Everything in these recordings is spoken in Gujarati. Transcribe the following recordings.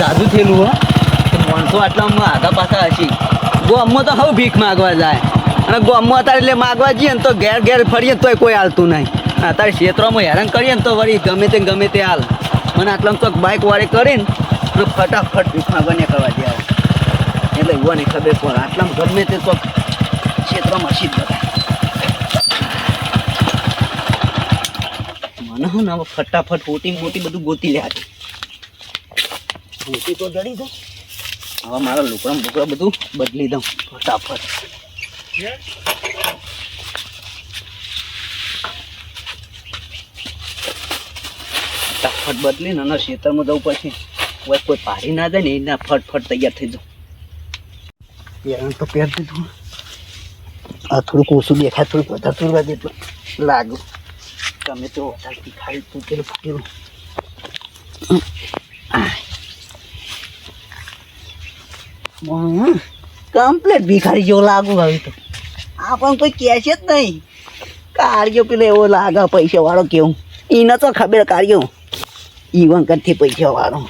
જાદુ થયેલું હો. માણસો આટલામાં આગા પાછા હશે. ગોમમાં તો હવે ભીખ માગવા જાય. અને ગોમમાં અત્યારે એટલે માગવા જઈએ ને તો ઘેર ઘેર ફરીએ તોય કોઈ હાલતું નહીં. અત્યારે ક્ષેત્રોમાં હેરાન કરીએ ને તો વળી ગમે તે ગમે તે હાલ. મને આટલામાં તો બાઇક વાળે કરીને તો ફટાફટ ભીખ માગવાને નહીં કરવા દે એટલે યુવાને ખબર પણ આટલામાં ગમે તે તો ક્ષેત્રમાં હશે જ બધા. મને હું ને ફટાફટ મોટી મોટી બધું ગોતી લે આજે તો જડી દઉં હવે મારા લુકડા બુકડા બધું બદલી દઉં ફટાફટ. ફટાફટ બદલીને અને ખેતરમાં જવું પછી કોઈ કોઈ પાડી ના જાય ને એના ફટફટ તૈયાર થઈ જાઉં. પેરણ તો પહેર દીધું. આ થોડુંક ઓછું દેખાય થોડુંક વધારે થોડું જેટલું લાગ્યું તમે તો વધારે તીખાડી તૂટેલું ફૂટેલું. કમ્પ્લેટ ભિખારી જેવો લાગુ હવે તો. આપણને કોઈ કહે છે જ નહીં. કાર્યો પેલો એવો લાગે પૈસા વાળો કેવું એને તો ખબર કાર્યો. ઈવન કરતી પૈસા વાળો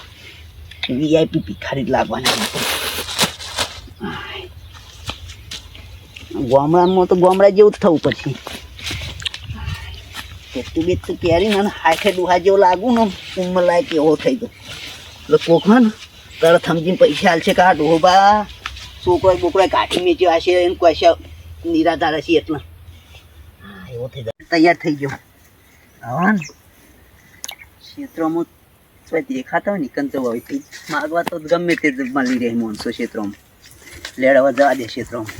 વીઆઈપી ભિખારી જ લાગવાના ગામડામાં તો ગામડા જેવું જ થવું પછી બેતું બેતું પહેરીને ને હાથે દુહા જેવો લાગુ ને, ઉંમર લાયક એવો થઈ ગયો. એટલે કોક ને તરત સમજીને પૈસા હાલશે કા આ ડોહા છોકરો બોકરો કાઢી મેચ્યો હશે એને કશા નિરાધાર હશે એટલા. એવો થઈ જાય. તૈયાર થઈ ગયો. ને. ક્ષેત્રોમાં તો દેખાતા હોય ને કંતો હોય માગવા તો ગમે તે મળી રહે માણસો ક્ષેત્રોમાં. લેડવા જવા દે ક્ષેત્રોમાં.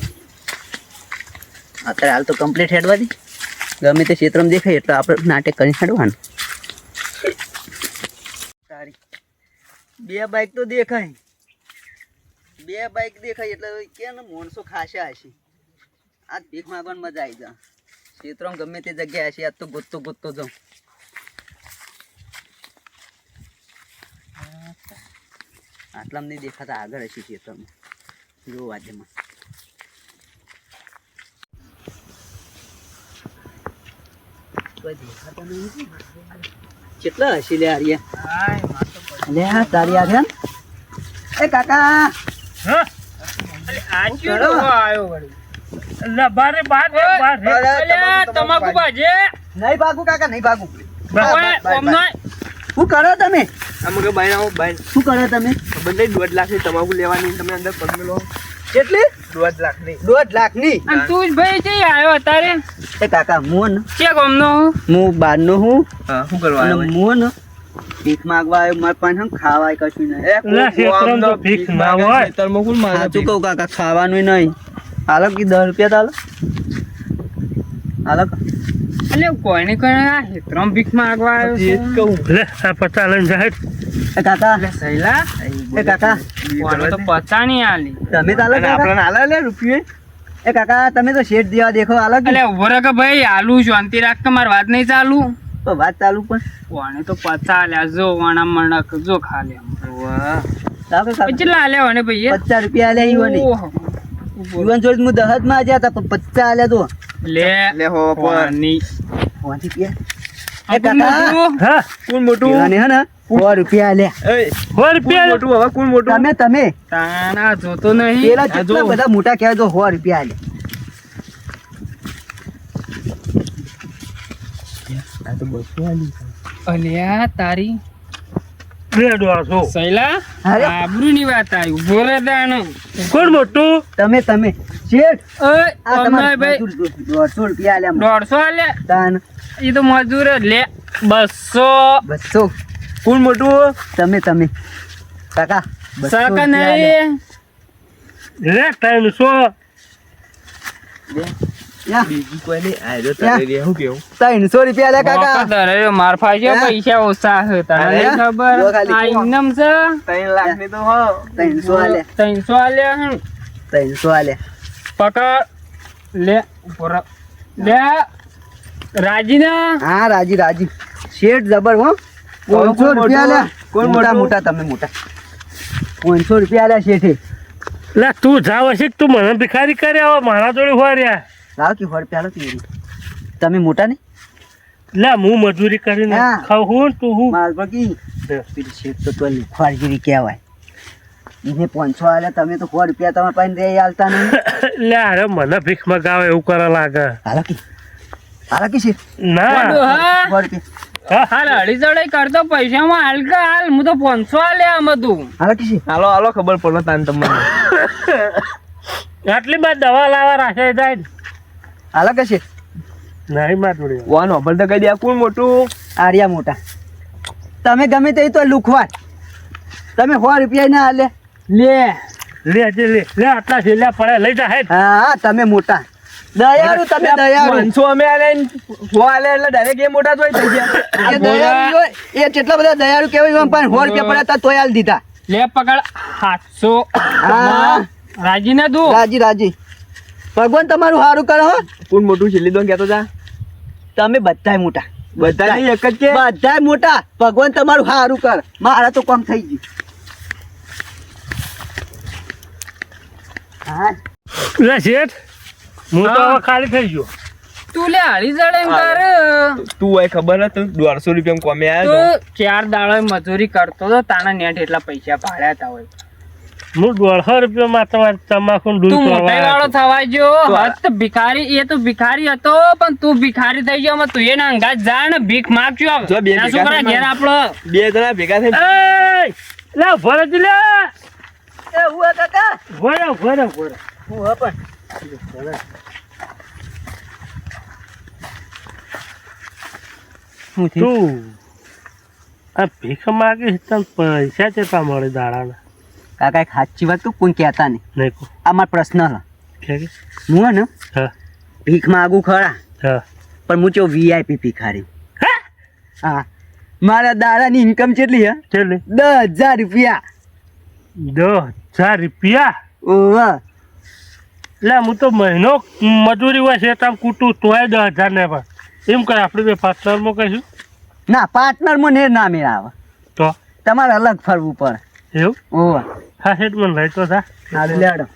અત્યારે હાલ તો કમ્પ્લીટ હેડવા દે. ગમે તે ક્ષેત્રમાં દેખાય એટલે આપણે નાટક કરીને હેડવાનું સારી બે બાઇક તો દેખાય. બે બાઇક દેખાય એટલે કે ને માણસો ખાસા હશે આ ભીખ માગવાની મજા આવી જાય. ક્ષેત્રો ગમે તે જગ્યાએ હશે આજ તો ગોતતો ગોતતો જાઉં. આટલામાં નહીં દેખાતા આગળ હશે ક્ષેત્રમાં. જો નહીં કેટલા હશે લે આર્યા? લે હા તારી આર્યા એ કાકા. ચડો. તમાકુ ભાજે નહીં ભાગું કાકા નહીં ભાગું. શું કરો તમે? અમુક આવો બાઈ શું કરો તમે? નહીં દોઢ લાખની તમાકુ લેવાની તમે અંદર પગ લો. કેટલી? દોઢ લાખની દોઢ લાખની અને તું જ ભાઈ જઈ આવ્યો અત્યારે. એ કાકા મોન કે ગમનો હું? બહારનો હું. શું કરવા મોન ભીખ માંગવા આવ્યો મારે પાસે આમ ખાવાય કશું નહીં. એ કોઈ ખેતરમાં તો ભીખ ના હોય. ખેતરમાં સાચું કહું કાકા ખાવાનું નહીં. હાલો કે દસ રૂપિયા તો હાલો. હાલો. એટલે કોઈને કોઈને આ હેતરમ ભીખ માંગવા આવ્યો એ છે. કહું. લે આ પચાસ લઈને જાય. એ કાકા. એટલે સહેલા એ કાકા. કોને તો પચા નહીં આલી. તમે તો અને આપણને આલે લે રૂપિયે. એ કાકા તમે તો શેઠ દેવા દેખો. કે. એટલે ઊભો કે ભાઈ આલુ શાંતિ રાખ કે મારી વાત નહીં ચાલુ? તો વાત ચાલુ પણ કોને તો પચા લ્યા જો વાણા મણક જો ખાલે વાહ કેટલા આલ્યા હોને ભાઈ પચાસ રૂપિયા આલ્યા ઈવોને. ઈવન જોડે હું દહદમાં જ્યાં હતા પણ પચાસ આલ્યા તો લે લે હો પાણી. વાંધી પાંચી એ કાકા. મોટું. હા. કોણ મોટું? પેલાને હે ને સો રૂપિયા આલ્યા. સો રૂપિયા મોટું હવે કોણ મોટું? તમે તમે. તાના જોતો નહીં. પેલા. બધા મોટા કહેવાય તો સો રૂપિયા આલ્યા. તો બસો આલી અલ્યા તારી સૈલા વાત આવી. બોલે રે કોણ મોટું? તમે તમે. શેઠ ઓય આ તમારે ભાઈ દોઢસો રૂપિયા આલ્યા મને. દોઢસો આલ્યા તાન એ તો મજૂર જ. લે બસો. બસો. કોણ મોટું? તમે તમે. કાકા. નહીં લે. બીજી કોઈ નહીં. આયરો યા. તારે રે શું કેવું? ત્રણસો રૂપિયા મોકો કાકા. ધરાયો, માર ફાજ્યો હે? પૈસા ઓછા છે તને ખબર? આ? ઇનામ છે? ત્રણ લાખની તો હો. ત્રણસો આલ્યા ત્રણસો પકડ. લે ઉપર લે હા રાજી રાજી. શેઠ જબર હો. પાંચસો રૂપિયા મોટું? કોણ મોટા મોટા? તમે મોટા. પાંચસો રૂપિયા આલ્યા શેઠે. લે તું જાવ તું મને ભિખારી કરે મારા જોડે હોય રહ્યા. લાવ કે હોડ રૂપિયા આલો કે તમે મોટા ને? લે હું મજૂરી કરીને ખાવ ખાઉં હું તું હું? માર બગી પેલી શેઠ તો તો લીખવાડ જેવી કહેવાય. એને પાંચસો આલે તમે તો સો રૂપિયા તમે પાસે દે આલતા નહીં. લે અરે મને ભીખ મગાવે એવું કરે લાગે. હાલો કે. હાલો કે છે ના. હા. સો રૂપિયા. હાલ અઢી કરતો પૈસામાં હાલ કે હાલ હું તો પાંચસો હાલે આમ હતું હાલો કે છે હાલો હાલો ખબર પડે તાન તમને. આટલી બાર દવા લાવવા રાખે જાય ને. હાલો કશે છે? નહીં માર જોડે વાન ઓફર તો કહી દે કોણ મોટું? આર્યા મોટા. તમે ગમે તે તો લુખવા તમે સો રૂપિયા ના હાલે લે લે જે લે લે આટલા છેલ્લા પડે લઈ જા હે હા તમે મોટા. દયાળુ તમે દયાળુ. મનસો અમે આલે હો આલે એટલે ડાયરેક્ટ એ મોટા જોઈ થઈ ગયા. એ દયાળુ હોય, એ કેટલા બધા દયાળુ કેવાય એમ પણ સો રૂપિયા પડ્યા તા તોય આલ દીધા. લે પકડ સાતસો હા. રાજી ના તું રાજી રાજી. ભગવાન તમારું સારું કરો હો. કોણ મોટું છેલ્લી દો કહેતો જા તમે બધાય મોટા. બધા એક જ કે બધાય મોટા. ભગવાન તમારું સારું કર. મારા તો કામ થઈ ગયું. હા. લે શેઠ હું તો ખાલી થઈ ગયો. તું લે હાલી જડે એમ કર. તું હોય ખબર હે તું દોઢસો રૂપિયા કોમે તો. આવ્યો ચાર દાડો મજૂરી કરતો તો તાના નેટ એટલા પૈસા ભાડ્યા તા હોય. હું દોઢસો રૂપિયા માં તમારે તમાકુ તું તોડવા મોટા વાળો થવા જો તો હત ભિખારી એ તો ભિખારી હતો પણ તું ભિખારી થઈ ગયો તું એ અંગાત જા ને ભીખ માગજો આવ. જો બે છોકરા ઘેર આપણો બે જણા ભેગા થઈ લે ભરત લે. એ ઊભા કાકા? ભરે ભરે ભરે. હું હા પણ. શું થયું? તું આ ભીખ માગી છે તને પૈસા ચેતા મળે દાડાના? કાકા એક સાચી વાત તું કોઈ કહેતા નહીં. નહીં આ મારો પ્રશ્ન? હું હે ને હા. ભીખ માગું ખરા. હા. પણ હું ચો વીઆઈપી ભીખારી હે? હા? મારા દાદાની ઇન્કમ કેટલી હે? કેટલી? દસ હજાર રૂપિયા. દસ હજાર રૂપિયા? ઓવા. એટલે હું તો મહિનો મજૂરી હોય છે તમે કૂટું તોય દસ હજાર ને પણ. એમ કરે આપણે બે પાર્ટનરમાં કહીશું. ના પાર્ટનરમાં ને ના મેળ આવે તો? તમારે અલગ ફરવું પડે. એવું? ઓવા. હા હેડ મને લાઈટો થા ના લેડો.